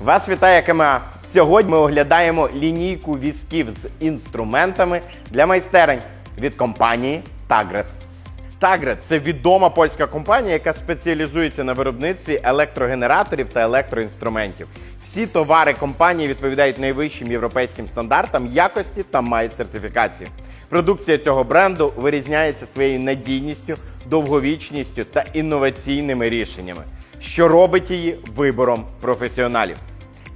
Вас вітає КМА. Сьогодні ми оглядаємо лінійку візків з інструментами для майстерень від компанії Tagret. Tagret – це відома польська компанія, яка спеціалізується на виробництві електрогенераторів та електроінструментів. Всі товари компанії відповідають найвищим європейським стандартам якості та мають сертифікацію. Продукція цього бренду вирізняється своєю надійністю, довговічністю та інноваційними рішеннями, що робить її вибором професіоналів.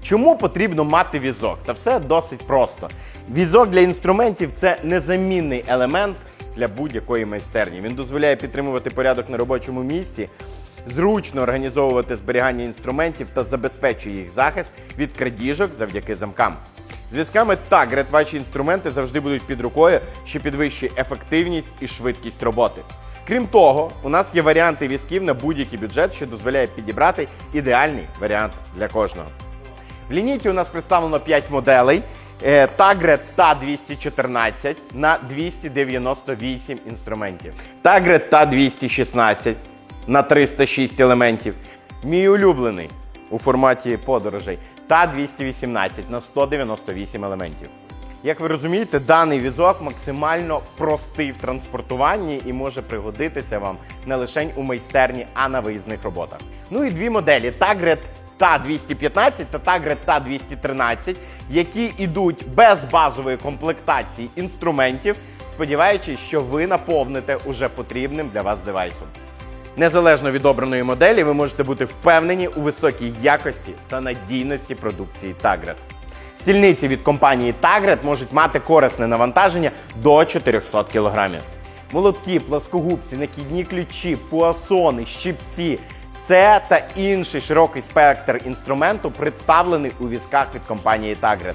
Чому потрібно мати візок? Та все досить просто. Візок для інструментів це незамінний елемент для будь-якої майстерні. Він дозволяє підтримувати порядок на робочому місці, зручно організовувати зберігання інструментів та забезпечує їх захист від крадіжок завдяки замкам. З візками Tagret ваші інструменти завжди будуть під рукою, що підвищує ефективність і швидкість роботи. Крім того, у нас є варіанти візків на будь-який бюджет, що дозволяє підібрати ідеальний варіант для кожного. В лінійці у нас представлено 5 моделей. Е, Tagret TA214 на 298 інструментів. Tagret TA216 на 306 елементів. Мій улюблений у форматі подорожей TA218 на 198 елементів. Як ви розумієте, даний візок максимально простий в транспортуванні і може пригодитися вам не лише у майстерні, а на виїзних роботах. Ну і дві моделі Tagret TA215 та Tagret TA213, які йдуть без базової комплектації інструментів, сподіваючись, що ви наповните уже потрібним для вас девайсом. Незалежно від обраної моделі, ви можете бути впевнені у високій якості та надійності продукції Tagret. Стільниці від компанії Tagret можуть мати корисне навантаження до 400 кг. Молотки, пласкогубці, накидні ключі, пуасони, щипці. Це та інший широкий спектр інструменту представлений у візках від компанії Tagret.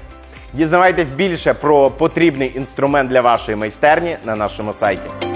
Дізнавайтесь більше про потрібний інструмент для вашої майстерні на нашому сайті.